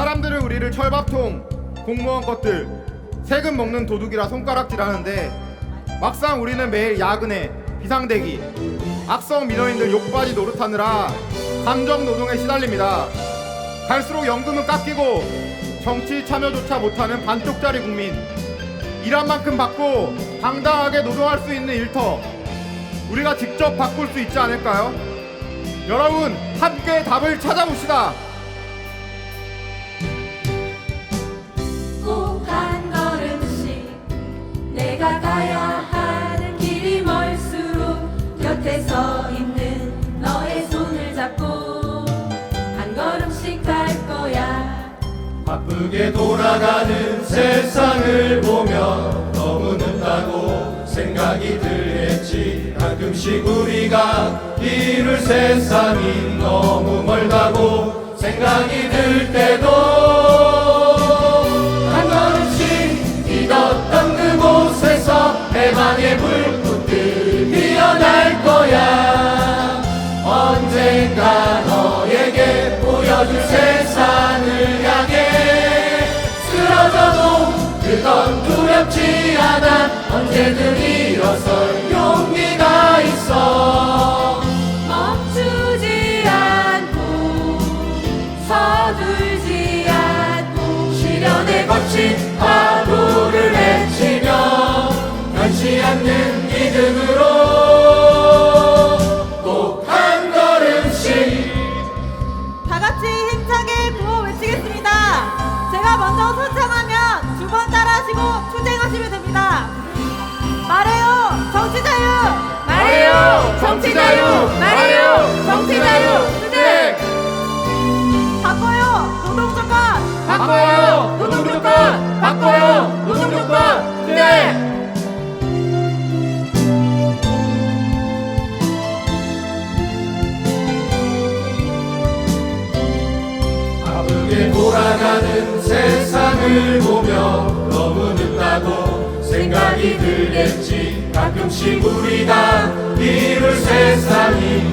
사람들은 우리를 철밥통, 공무원 것들, 세금 먹는 도둑이라 손가락질하는데 막상 우리는 매일 야근에 비상대기, 악성 민원인들 욕받이 노릇하느라 감정 노동에 시달립니다. 갈수록 연금은 깎이고 정치 참여조차 못하는 반쪽짜리 국민. 일한 만큼 받고 당당하게 노동할 수 있는 일터. 우리가 직접 바꿀 수 있지 않을까요? 여러분 함께 답을 찾아봅시다. 곁에 서 있는 너의 손을 잡고 한 걸음씩 갈 거야. 바쁘게 돌아가는 세상을 보며 너무 늦다고 생각이 들겠지. 가끔씩 우리가 이룰 세상이 너무 멀다고 생각이 들 때도 한 걸음씩 믿었던 그곳에서 해방의 불 보여줄 세상을 향해 쓰러져도 그건 두렵지 않아. 언제든 일어설 용기가 있어. 멈추지 않고 서둘지 않고 시련에 거친 하루를 헤치며 변치 않는 믿음으로 번 따라하시고 투쟁하시면 됩니다. 말해요, 정치 자유. 말해요 정치 자유 말해요 정치 자유 투쟁 바꿔요, 노동 조건. 바꿔요 노동 조건 바꿔요 노동 조건 네 바쁘게 돌아가는 세상을 보며 늦다고 생각이 들겠지. 가끔씩 우리가 이룰 세상이